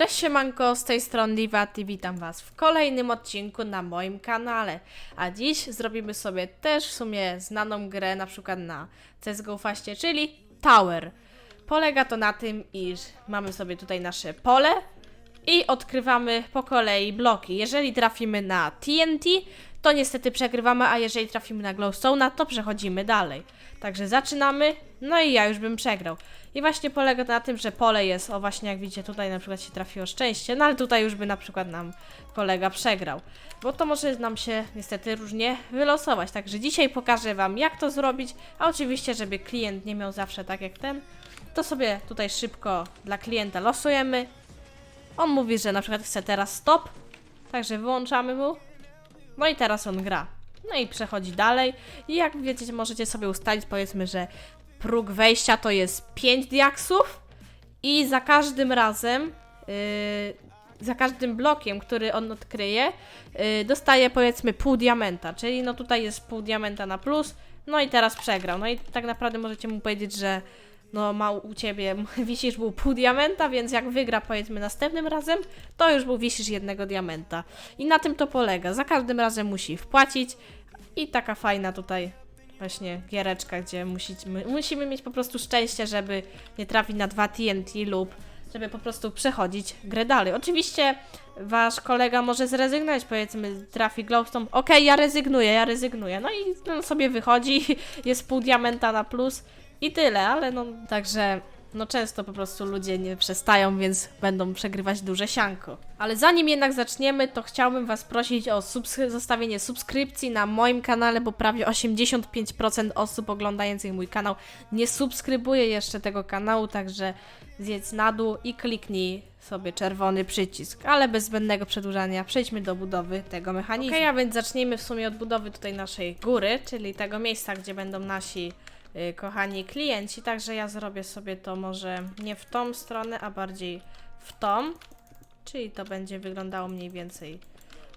Cześć siemanko, z tej strony Liwat i witam was w kolejnym odcinku na moim kanale. A dziś zrobimy sobie też w sumie znaną grę na przykład na CSGO Faście, czyli Tower. Polega to na tym, iż mamy sobie tutaj nasze pole i odkrywamy po kolei bloki. Jeżeli trafimy na TNT, to niestety przegrywamy, a jeżeli trafimy na Glowstone'a, to przechodzimy dalej. Także zaczynamy, no i ja już bym przegrał. I właśnie polega to na tym, że pole jest, o właśnie jak widzicie tutaj na przykład się trafiło szczęście, no ale tutaj już by na przykład nam kolega przegrał. Bo to może nam się niestety różnie wylosować. Także dzisiaj pokażę Wam jak to zrobić, a oczywiście żeby klient nie miał zawsze tak jak ten, to sobie tutaj szybko dla klienta losujemy. On mówi, że na przykład chce teraz stop, także wyłączamy mu. No i teraz on gra. No i przechodzi dalej. I jak wiecie, możecie sobie ustalić, powiedzmy, że próg wejścia to jest 5 diaksów i za każdym razem, yy, za każdym blokiem, który on odkryje, yy, dostaje powiedzmy pół diamenta, czyli no tutaj jest pół diamenta na plus, no i teraz przegrał. No i tak naprawdę możecie mu powiedzieć, że no ma u ciebie, wisisz był pół diamenta, więc jak wygra powiedzmy następnym razem, to już mu wisisz jednego diamenta. I na tym to polega. Za każdym razem musi wpłacić i taka fajna tutaj właśnie giereczka, gdzie musimy, musimy mieć po prostu szczęście, żeby nie trafić na dwa TNT lub żeby po prostu przechodzić grę dalej. Oczywiście wasz kolega może zrezygnować, powiedzmy trafi glowstone, okej, ja rezygnuję, ja rezygnuję. No i sobie wychodzi, jest pół diamenta na plus i tyle, ale no także no często po prostu ludzie nie przestają, więc będą przegrywać duże sianko. Ale zanim jednak zaczniemy, to chciałbym Was prosić o subskry- zostawienie subskrypcji na moim kanale, bo prawie 85% osób oglądających mój kanał nie subskrybuje jeszcze tego kanału, także zjedz na dół i kliknij sobie czerwony przycisk. Ale bez zbędnego przedłużania przejdźmy do budowy tego mechanizmu. Ok, a więc zacznijmy w sumie od budowy tutaj naszej góry, czyli tego miejsca, gdzie będą nasi kochani klienci, także ja zrobię sobie to może nie w tą stronę, a bardziej w tą, czyli to będzie wyglądało mniej więcej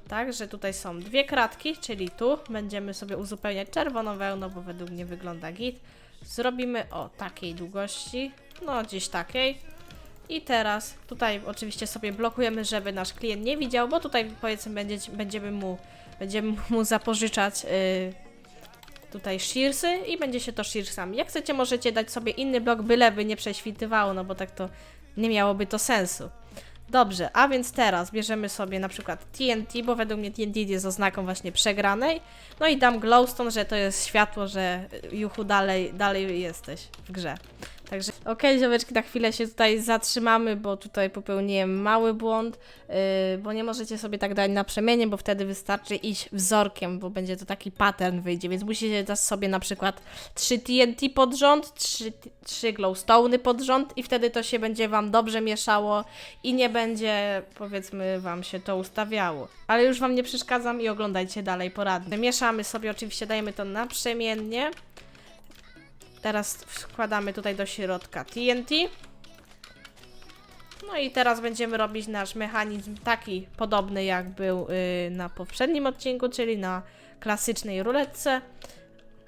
tak, że tutaj są dwie kratki, czyli tu będziemy sobie uzupełniać czerwoną wełną, bo według mnie wygląda git. Zrobimy o takiej długości, no gdzieś takiej. I teraz tutaj oczywiście sobie blokujemy, żeby nasz klient nie widział, bo tutaj powiedzmy będzie, będziemy mu, będziemy mu zapożyczać yy, tutaj shearsy i będzie się to shearsami. Jak chcecie, możecie dać sobie inny blok, byleby nie prześwitywało, no bo tak to nie miałoby to sensu. Dobrze, a więc teraz bierzemy sobie na przykład TNT, bo według mnie TNT jest oznaką właśnie przegranej. No i dam glowstone, że to jest światło, że Juchu dalej, dalej jesteś w grze. Także okej, ziomeczki, na chwilę się tutaj zatrzymamy, bo tutaj popełniłem mały błąd, yy, bo nie możecie sobie tak dać na przemienie, bo wtedy wystarczy iść wzorkiem, bo będzie to taki pattern wyjdzie, więc musicie dać sobie na przykład 3 TNT pod rząd, 3, 3 glowstone'y pod rząd i wtedy to się będzie Wam dobrze mieszało i nie będzie, powiedzmy, Wam się to ustawiało. Ale już Wam nie przeszkadzam i oglądajcie dalej poradnie. Mieszamy sobie, oczywiście dajemy to naprzemiennie. Teraz wkładamy tutaj do środka TNT. No i teraz będziemy robić nasz mechanizm taki podobny jak był yy, na poprzednim odcinku, czyli na klasycznej ruletce.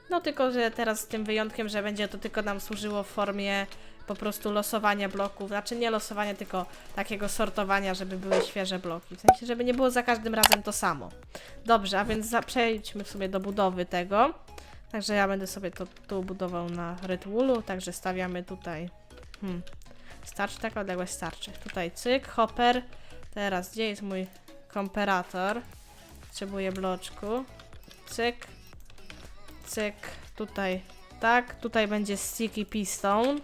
No tylko, że teraz z tym wyjątkiem, że będzie to tylko nam służyło w formie po prostu losowania bloków. Znaczy nie losowania, tylko takiego sortowania, żeby były świeże bloki. W sensie, żeby nie było za każdym razem to samo. Dobrze, a więc przejdźmy w sumie do budowy tego. Także ja będę sobie to tu budował na Red Woolu, także stawiamy tutaj. Hmm. Starczy taka odległość? Starczy. Tutaj cyk, hopper. Teraz, gdzie jest mój komperator? Potrzebuję bloczku. Cyk. Cyk. Tutaj tak. Tutaj będzie sticky piston.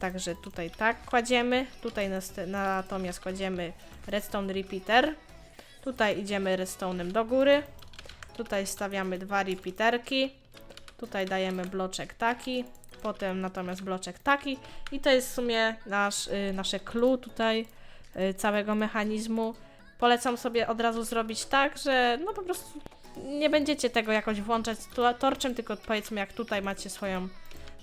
Także tutaj tak kładziemy. Tutaj natomiast kładziemy redstone repeater. Tutaj idziemy redstone'em do góry. Tutaj stawiamy dwa repeaterki. Tutaj dajemy bloczek taki, potem natomiast bloczek taki i to jest w sumie nasz, y, nasze clue tutaj y, całego mechanizmu. Polecam sobie od razu zrobić tak, że no po prostu nie będziecie tego jakoś włączać torczem, tylko powiedzmy jak tutaj macie swoją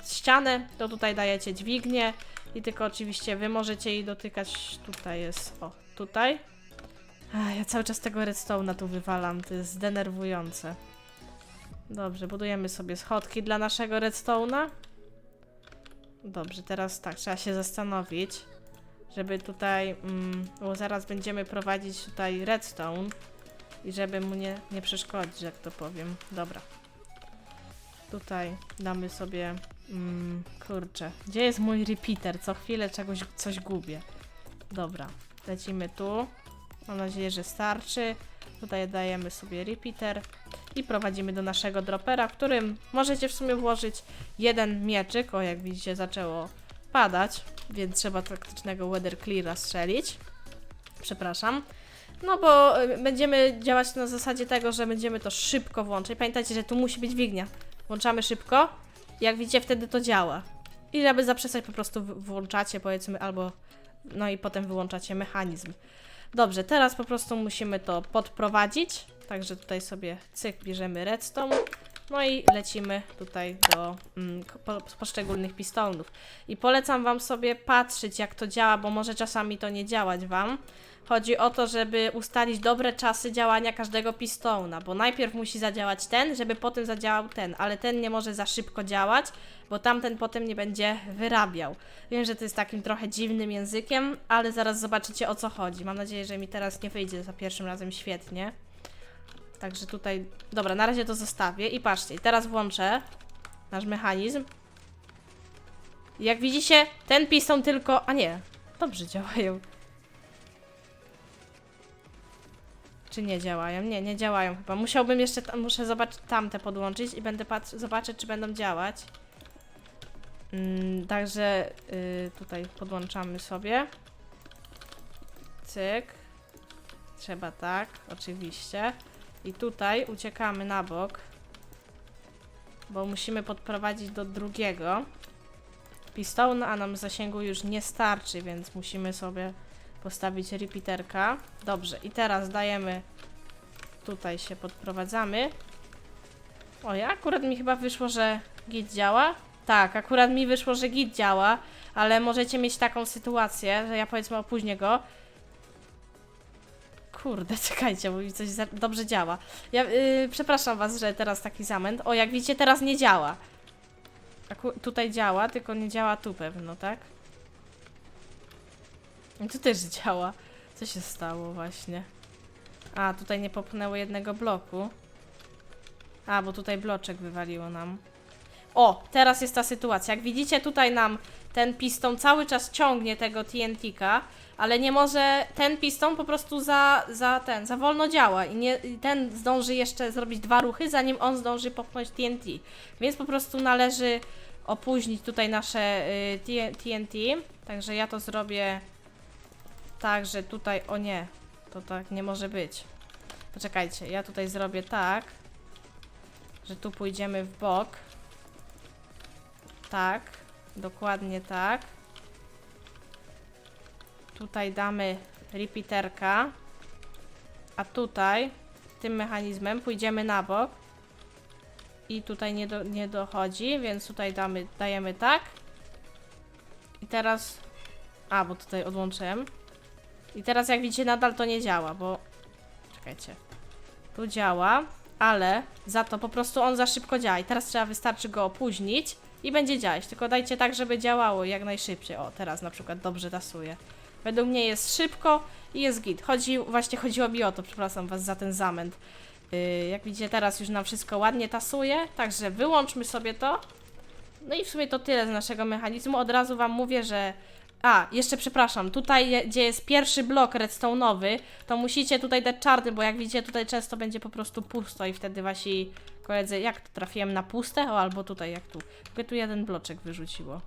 ścianę, to tutaj dajecie dźwignię i tylko oczywiście wy możecie jej dotykać. Tutaj jest, o, tutaj. Ach, ja cały czas tego redstone'a tu wywalam, to jest denerwujące. Dobrze, budujemy sobie schodki dla naszego redstone'a. Dobrze, teraz tak, trzeba się zastanowić, żeby tutaj, mm, bo zaraz będziemy prowadzić tutaj redstone i żeby mu nie, nie przeszkodzić, jak to powiem. Dobra. Tutaj damy sobie, mm, kurczę, gdzie jest mój repeater? Co chwilę czegoś, coś gubię. Dobra, lecimy tu. Mam nadzieję, że starczy. Tutaj dajemy sobie repeater i prowadzimy do naszego dropera, w którym możecie w sumie włożyć jeden mieczyk. O, jak widzicie, zaczęło padać, więc trzeba taktycznego weather cleara strzelić. Przepraszam. No bo y, będziemy działać na zasadzie tego, że będziemy to szybko włączyć. Pamiętajcie, że tu musi być dźwignia. Włączamy szybko. Jak widzicie, wtedy to działa. I żeby zaprzestać, po prostu włączacie, powiedzmy, albo no i potem wyłączacie mechanizm. Dobrze, teraz po prostu musimy to podprowadzić. Także tutaj sobie cyk, bierzemy redstone. No i lecimy tutaj do mm, po, poszczególnych pistonów. I polecam Wam sobie patrzeć, jak to działa, bo może czasami to nie działać Wam. Chodzi o to, żeby ustalić dobre czasy działania każdego pistona, bo najpierw musi zadziałać ten, żeby potem zadziałał ten, ale ten nie może za szybko działać, bo tamten potem nie będzie wyrabiał. Wiem, że to jest takim trochę dziwnym językiem, ale zaraz zobaczycie o co chodzi. Mam nadzieję, że mi teraz nie wyjdzie za pierwszym razem świetnie. Także tutaj, dobra, na razie to zostawię i patrzcie, teraz włączę nasz mechanizm. Jak widzicie, ten piston tylko, a nie, dobrze działają. Czy nie działają? Nie, nie działają chyba. Musiałbym jeszcze, muszę zobaczyć tamte podłączyć i będę zobaczyć, czy będą działać. Mm, także y, tutaj podłączamy sobie. Cyk. Trzeba tak, oczywiście. I tutaj uciekamy na bok, bo musimy podprowadzić do drugiego pistona, a nam zasięgu już nie starczy, więc musimy sobie postawić repeaterka. Dobrze, i teraz dajemy tutaj się podprowadzamy. O, ja akurat mi chyba wyszło, że git działa. Tak, akurat mi wyszło, że git działa, ale możecie mieć taką sytuację, że ja powiedzmy opóźnię go. Kurde, czekajcie, bo mi coś dobrze działa. Ja yy, przepraszam was, że teraz taki zamęt. O, jak widzicie, teraz nie działa. Aku tutaj działa, tylko nie działa tu pewno, tak? Tu też działa. Co się stało właśnie? A, tutaj nie popchnęło jednego bloku. A, bo tutaj bloczek wywaliło nam. O, teraz jest ta sytuacja. Jak widzicie, tutaj nam ten piston cały czas ciągnie tego TNT-ka, ale nie może, ten piston po prostu za, za ten, za wolno działa i, nie, ten zdąży jeszcze zrobić dwa ruchy, zanim on zdąży popchnąć TNT. Więc po prostu należy opóźnić tutaj nasze y, TNT. Także ja to zrobię tak, że tutaj, o nie, to tak nie może być. Poczekajcie, ja tutaj zrobię tak, że tu pójdziemy w bok. Tak, dokładnie tak. Tutaj damy repeaterka, a tutaj tym mechanizmem pójdziemy na bok. I tutaj nie, do, nie dochodzi, więc tutaj damy, dajemy tak. I teraz... A, bo tutaj odłączyłem. I teraz jak widzicie nadal to nie działa, bo... Czekajcie. Tu działa, ale za to po prostu on za szybko działa. I teraz trzeba wystarczy go opóźnić i będzie działać. Tylko dajcie tak, żeby działało jak najszybciej. O, teraz na przykład dobrze tasuje. Według mnie jest szybko i jest git. Chodzi, właśnie chodziło mi o to, przepraszam was za ten zamęt. Yy, jak widzicie teraz już nam wszystko ładnie tasuje, także wyłączmy sobie to. No i w sumie to tyle z naszego mechanizmu. Od razu wam mówię, że a, jeszcze przepraszam, tutaj gdzie jest pierwszy blok redstone'owy, to musicie tutaj dać czarny, bo jak widzicie tutaj często będzie po prostu pusto i wtedy wasi koledzy, jak tu trafiłem na puste? O, albo tutaj, jak tu. Tylko tu jeden bloczek wyrzuciło.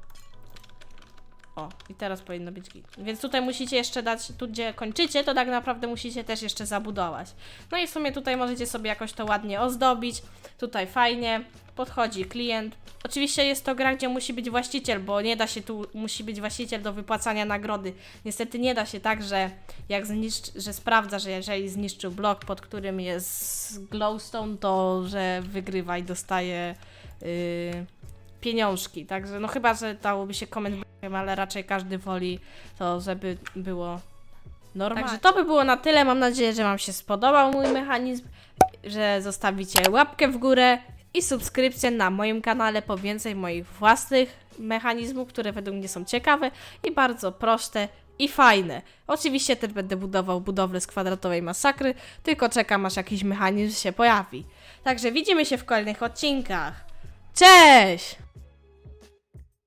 O, i teraz powinno być git. Więc tutaj musicie jeszcze dać, tu gdzie kończycie, to tak naprawdę musicie też jeszcze zabudować. No i w sumie tutaj możecie sobie jakoś to ładnie ozdobić. Tutaj fajnie, podchodzi klient. Oczywiście jest to gra, gdzie musi być właściciel, bo nie da się tu, musi być właściciel do wypłacania nagrody. Niestety nie da się tak, że jak zniszcz, że sprawdza, że jeżeli zniszczył blok, pod którym jest glowstone, to że wygrywa i dostaje yy, pieniążki. Także no chyba, że dałoby się koment, ale raczej każdy woli to, żeby było normalnie. Także to by było na tyle. Mam nadzieję, że Wam się spodobał mój mechanizm, że zostawicie łapkę w górę i subskrypcję na moim kanale po więcej moich własnych mechanizmów, które według mnie są ciekawe i bardzo proste i fajne. Oczywiście też będę budował budowlę z kwadratowej masakry, tylko czekam aż jakiś mechanizm się pojawi. Także widzimy się w kolejnych odcinkach. Cześć!